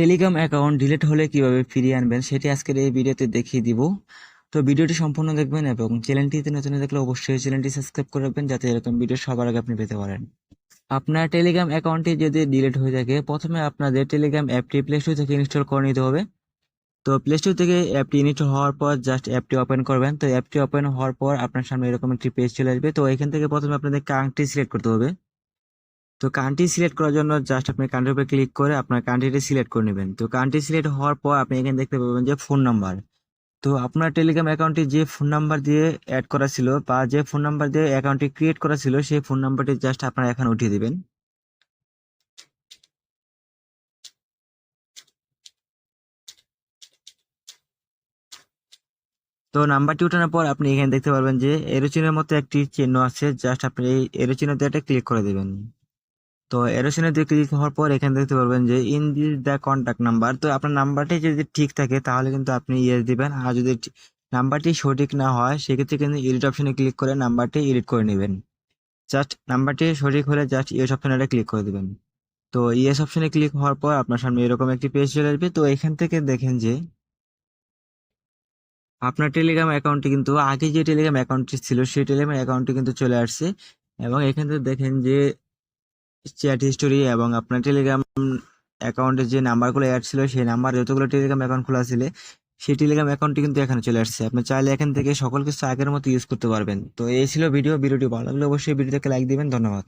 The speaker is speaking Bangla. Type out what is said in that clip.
টেলিগ্রাম অ্যাকাউন্ট ডিলিট হলে কীভাবে ফিরিয়ে আনবেন সেটি আজকের এই ভিডিওতে দেখিয়ে দিব। তো ভিডিওটি সম্পূর্ণ দেখবেন এবং চ্যানেলটিতে নতুন দেখলে অবশ্যই চ্যানেলটি সাবস্ক্রাইব করে রাখবেন যাতে এরকম ভিডিও সবার আগে আপনি পেতে পারেন। আপনার টেলিগ্রাম অ্যাকাউন্টটি যদি ডিলিট হয়ে থাকে, প্রথমে আপনাদের টেলিগ্রাম অ্যাপটি প্লে স্টোর থেকে ইনস্টল করে নিতে হবে। তো প্লে স্টোর থেকে অ্যাপটি ইনস্টল হওয়ার পর জাস্ট অ্যাপটি ওপেন করবেন। তো অ্যাপটি ওপেন হওয়ার পর আপনার সামনে এরকম একটি পেজ চলে আসবে। তো এখান থেকে প্রথমে আপনাদের কান্ট্রি সিলেক্ট করতে হবে। তো কান্ট্রি সিলেক্ট করার জন্য জাস্ট আপনি কান্ট্রির উপরে ক্লিক করে আপনার কান্ট্রিটি সিলেক্ট করে নেবেন। তো কান্ট্রি সিলেক্ট হওয়ার পর আপনি এখানে দেখতে পাবেন যে ফোন নাম্বার তো আপনার টেলিগ্রাম অ্যাকাউন্টটি যে ফোন নাম্বার দিয়ে অ্যাড করা ছিল বা যে ফোন নাম্বার দিয়ে অ্যাকাউন্টটি ক্রিয়েট করা ছিল, সেই ফোন নাম্বারটি জাস্ট আপনারা এখানে উঠিয়ে দেবেন। তো নাম্বারটি উঠানোর পর আপনি এখানে দেখতে পারবেন যে এরো চিহ্নের মতো একটি চিহ্ন আছে জাস্ট আপনি এই এরো চিহ্ন দিয়ে এটা ক্লিক করে দেবেন। তো এরো চিহ্ন দিয়ে ক্লিক হওয়ার পর এখানে দেখতে পারবেন যে in this the contact number তো আপনার নাম্বারটি যদি ঠিক থাকে তাহলে কিন্তু আপনি ইয়েস দিবেন। আর যদি নাম্বারটি সঠিক না হয়, সেক্ষেত্রে কিন্তু এডিট অপশনে ক্লিক করে নাম্বারটি এডিট করে নেবেন। জাস্ট নাম্বারটি সঠিক হলে জাস্ট ইয়েস অপশনে ক্লিক করে দিবেন। তো ইয়েস অপশনে ক্লিক হওয়ার পর আপনার সামনে এরকম একটি পেজ চলে আসবে। তো এখান থেকে দেখেন যে আপনার টেলিগ্রাম অ্যাকাউন্টটি কিন্তু, আগে যে টেলিগ্রাম অ্যাকাউন্টটি ছিল, সেই টেলিগ্রাম অ্যাকাউন্টটি কিন্তু চলে আসছে। এবং এখান থেকে দেখেন যে চ্যাট হিস্টোরি এবং আপনার টেলিগ্রাম অ্যাকাউন্টে যে নাম্বারগুলো অ্যাড ছিল, সেই নাম্বার যতগুলো টেলিগ্রাম অ্যাকাউন্ট খোলা ছিল, সেই টেলিগ্রাম অ্যাকাউন্টটি কিন্তু এখানে চলে আসছে। আপনি চাইলে এখান থেকে সকল কিছু আগের মতো ইউজ করতে পারবেন। তো এই ছিল ভিডিও ভিডিওটি ভালো লাগলে অবশ্যই ভিডিওটাকে লাইক দিবেন। ধন্যবাদ।